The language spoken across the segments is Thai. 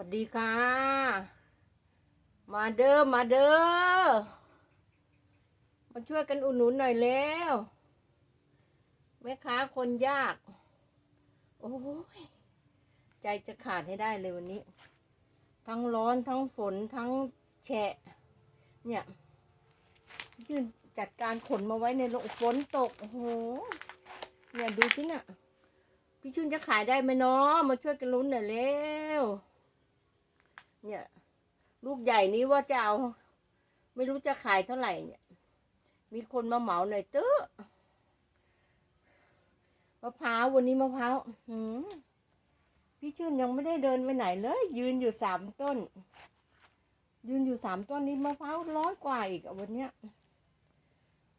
วัสดีค่ะ มาเด้อ มาเด้อ มาช่วยกันอุดหนุนหน่อยแล้วแม่ค้าคนยาก โอ้ย ใจจะขาดให้ได้เลยวันนี้ ทั้งร้อนทั้งฝนทั้งแฉะ เนี่ยยื่นจัดการขนมาไว้ในโรงฝนตก โอ้โห เนี่ยดูสิน่ะ พี่ชื่นจะขายได้ไหมเนาะมาช่วยกันลุ้นหน่อยเร็ว เนี่ย ลูกใหญ่นี้ว่าจะเอา ไม่รู้จะขายเท่าไหร่เนี่ย มีคนมาเหมาหน่อยเต้อมะพร้าววันนี้มะพร้าวพี่ชื่นยังไม่ได้เดินไปไหนเลย ยืนอยู่สามต้น ยืนอยู่สามต้นนี้มะพร้าวร้อยกว่าอีกวันเนี้ย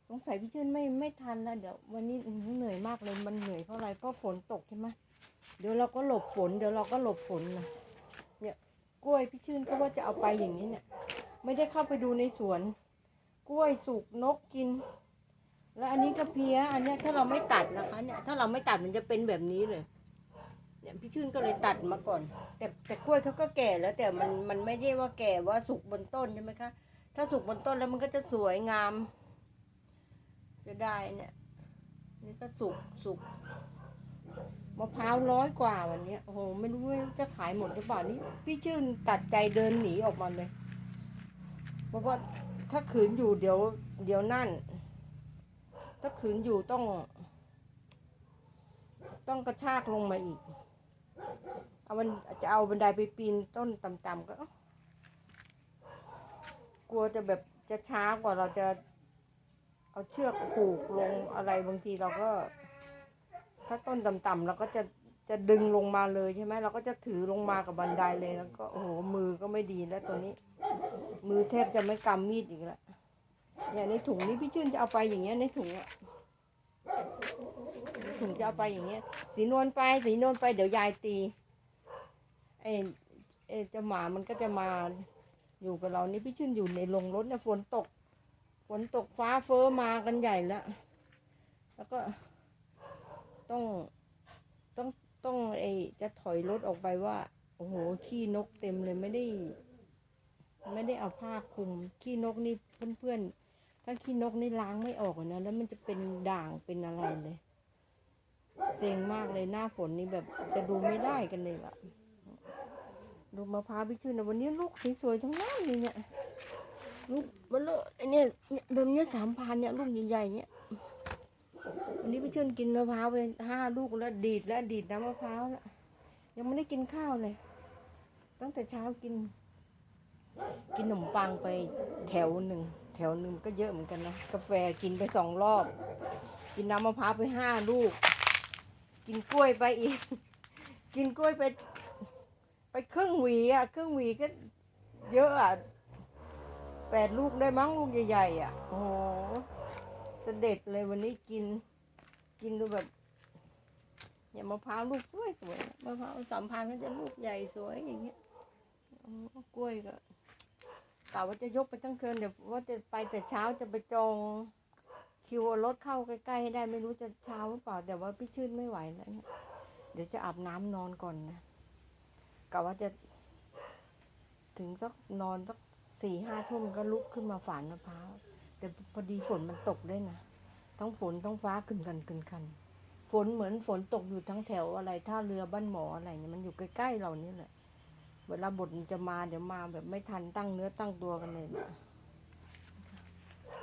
สงสัยพี่ชื่นไม่ไม่ทันแล้วเดี๋ยววันนี้เหนื่อยมากเลยมันเหนื่อยเพราะอะไรเพราะฝนตกใช่ไหมเดี๋ยวเราก็หลบฝน เดี๋ยวเราก็หลบฝนนะ กล้วยพี่ชื่นก็ว่าจะเอาไปอย่างนี้เนี่ย ไม่ได้เข้าไปดูในสวน กล้วยสุกนกกิน แล้วอันนี้ก็เพี้ย อันนี้ถ้าเราไม่ตัดนะคะเนี่ยถ้าเราไม่ตัดมันจะเป็นแบบนี้เลยเนี่ยพี่ชื่นก็เลยตัดมาก่อน แต่แต่กล้วยเขาก็แก่แล้ว แต่มันมันไม่ได้ว่าแก่ว่าสุกบนต้นใช่ไหมคะถ้าสุกบนต้นแล้วมันก็จะสวยงาม จะได้เนี่ยนี่ก็สุกสุก มะพร้าวร้อยกว่าวันเนี้ยโอ้โหไม่รู้จะขายหมดหรือเปล่านี่พี่ชื่นตัดใจเดินหนีออกมาเลยเพราะว่าถ้าขืนอยู่เดี๋ยว เดี๋ยวนั่น ถ้าขืนอยู่ต้อง ต้องกระชากลงมาอีก เอามันจะเอาบันไดไปปีนต้นต่ำๆก็ กลัวจะแบบจะช้ากว่าเราจะ เอาเชือกผูกลงอะไรบางทีเราก็ ถ้าต้นต่ำๆเราก็จะจะดึงลงมาเลยใช่ไหมเราก็จะถือลงมากับบันไดเลยแล้วก็โอ้โหมือก็ไม่ดีแล้วตัวนี้ มือแทบจะไม่กำมีดอีกแล้วเนี่ยในถุงนี้พี่ชื่นจะเอาไปอย่างเงี้ยในถุงอะถุงจะเอาไปอย่างเงี้ย สีนวลไปสีนวลไปเดี๋ยวยายตีไอ้ไอ้เจ้าหมามันก็จะมาอยู่กับเรานี่พี่ชื่นอยู่ในโรงรถเนี่ยฝนตก ฝนตกฟ้าเฟ้อมากันใหญ่แล้วแล้วก็ ต้องต้องต้องไอจะถอยรถออกไปว่าโอ้โหขี้นกเต็มเลยไม่ได้ ไม่ได้เอาผ้าคลุม ขี้นกนี่เพื่อนๆถ้าขี้นกนี่ล้างไม่ออกนะแล้วมันจะเป็นด่างเป็นอะไรเลยเซ็งมากเลยหน้าฝนนี่แบบจะดูไม่ได้กันเลยล่ะดูมะพร้าวพี่ชื่นนะวันนี้ลูกสวยๆทั้งนั้นเลยเนี่ยลูกเบลอไอเนี่เนี่ยแบบเนี้ยสามพันเนี่ยลูกใหญ่ๆเนี่ย วันนี้พี่ชื่นกินมะพร้าวไปห้าลูกแล้วดีดแล้วดีดน้ำมะพร้าวแล้วยังไม่ได้กินข้าวเลย ตั้งแต่เช้ากิน กินขนมปังไปแถวหนึ่งแถวหนึ่งก็เยอะเหมือนกันนะกาแฟกินไปสองรอบ กินน้ำมะพร้าวไปห้าลูก กินกล้วยไปอีก กินกล้วยไป ไปครึ่งหวีอะครึ่งหวีก็เยอะอะแปดลูกได้มั้งลูกใหญ่ๆอะโอ้โหเสด็จเลยวันนี้กิน กินดูแบบเนี่ยมะพร้าวลูกสวยสวยมะพร้าวสัมพันธ์ก็จะลูกใหญ่สวยอย่างเงี้ยกล้วยก็กะว่าจะยกไปทั้งคืนเดี๋ยวว่าจะไปแต่เช้าจะไปจองคิวรถเข้าใกล้ๆให้ได้ไม่รู้จะเช้าหรือเปล่าแต่ว่าพี่ชื่นไม่ไหวแล้วเนี่ยเดี๋ยวจะอาบน้ำนอนก่อนนะกะว่าจะ ถึงสักนอนสักสี่ห้าทุ่มก็ลุกขึ้นมาฝานมะพร้าวแต่พอดีฝนมันตกด้วยนะ ทั้งฝนทั้งฟ้าขึ้นกันขึ้นกัน ฝนเหมือนฝนตกอยู่ทั้งแถวอะไรท่าเรือบ้านหมออะไรเนี่ยมันอยู่ใกล้ๆเรานี่แหละ เวลาบทมันจะมาเดี๋ยวมาแบบไม่ทันตั้งเนื้อตั้งตัวกันเลยนะ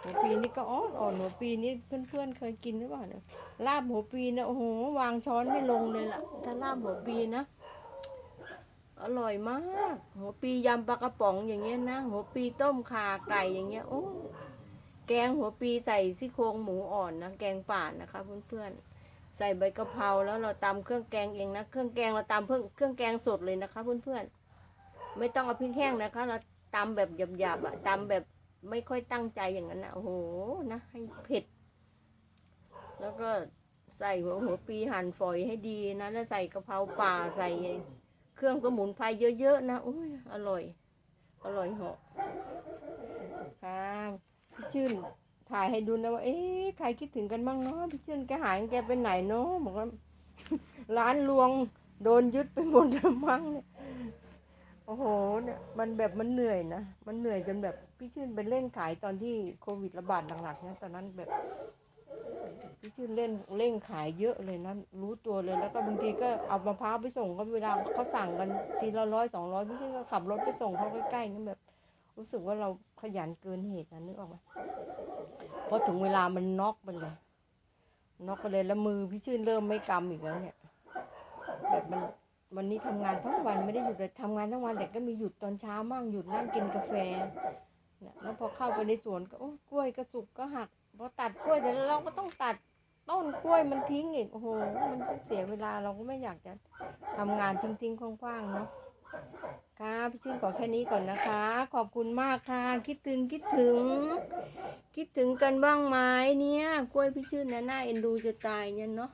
หัวปีนี่ก็อ่อนอ่อนหัวปีนี่เพื่อนๆเคยกินหรือเปล่าเนี่ยลาบหัวปีนี่ยโอ้โหวางช้อนไม่ลงเลยล่ะ ถ้าลาบหัวปีนะอร่อยมาก หัวปียำปลากระป๋องอย่างเงี้ยนะ หัวปีต้มข่าไก่อย่างเงี้ยโอ้ แกงหัวปีใส่ซี่โครงหมูอ่อนนะแกงป่านะคะเพื่อนๆใส่ใบกะเพราแล้วเราตำเครื่องแกงเองนะเครื่องแกงเราตำเพิ่งเครื่องแกงสดเลยนะคะเพื่อนๆไม่ต้องเอาพริกแห้งนะคะ เราตำแบบหยาบๆอะตำแบบไม่ค่อยตั้งใจอย่างนั้นนะโอ้โหนะให้เผ็ด แล้วก็ใส่หัวหัวปีหั่นฝอยให้ดีนะแล้วใส่กะเพราป่าใส่เครื่องสมุนไพรเยอะๆนะอุ้ยอร่อย อร่อยเหาะ ชื่น ถ่ายให้ดูนะว่าเอ๊ะใครคิดถึงกันบ้างเนาะพี่ชื่นแกหายแกไปไหนเนาะบอกว่าร้านลวงโดนยึดไปหมดแล้วมั้งเนี่ยโอ้โหเนี่ยมันแบบมันเหนื่อยนะ มันเหนื่อยจนแบบพี่ชื่นไปเล่นขายตอนที่โควิดระบาดหนักๆเนี่ยตอนนั้นแบบพี่ชื่นเล่นเล่นขายเยอะเลยนะรู้ตัวเลยแล้วก็บางทีก็เอามะพร้าวไปส่งเขาเวลาเขาสั่งกันทีละร้อยสองร้อยพี่ชื่นก็ขับรถไปส่งเขาใกล้ๆนี่แบบ รู้สึกว่าเราขยันเกินเหตุนะนึกออกไหมพอถึงเวลามันน็อกไปเลยน็อกไปเลยแล้วมือพี่ชื่นเริ่มไม่กำอีกแล้วเนี่ยแบบมันวันนี้ทำงานทั้งวันไม่ได้หยุดเลยทำงานทั้งวันแต่ก็มีหยุดตอนเช้ามั่งหยุดนั่งกินกาแฟแล้วพอเข้าไปในสวนก็โอ้กล้วยก็สุกก็หักพอตัดกล้วยแต่เราก็ต้องตัดต้นกล้วยมันทิ้งอีกโอ้โหมันเสียเวลาเราก็ไม่อยากจะทำงานทิ้งๆคว่างๆเนาะ ค่ะพี่ชื่นขอแค่นี้ก่อนนะคะ ขอบคุณมากค่ะคิดถึงคิดถึง คิดถึงกันบ้างไหมเนี่ยกล้วยพี่ชื่นนะน่าเอ็นดูจะตายเนี่ยเนาะ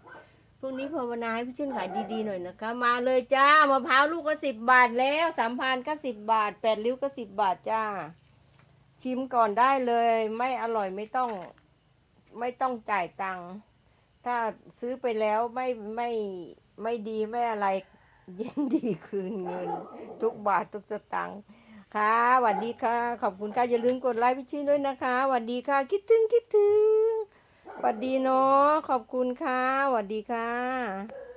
พรุ่งนี้ภาวนาให้พี่ชื่นขายดีๆหน่อยนะคะ มาเลยจ้ามะพร้าวลูกก็สิบบาทแล้วสามพันก็สิบบาทแปดริ้วก็สิบบาทจ้า ชิมก่อนได้เลย ไม่อร่อยไม่ต้อง ไม่ต้องจ่ายตังค์ถ้าซื้อไปแล้วไม่ไม่ไม่ดีไม่อะไร เย็นดีคืนเงิน ทุกบาททุกสตางค์ค่ะสวัสดีค่ะ ขอบคุณค่ะอย่าลืมกดไลค์พี่ชื่นด้วยนะคะสวัสดีค่ะ คิดถึงคิดถึงสวัสดีเนาะขอบคุณค่ะสวัสดีค่ะ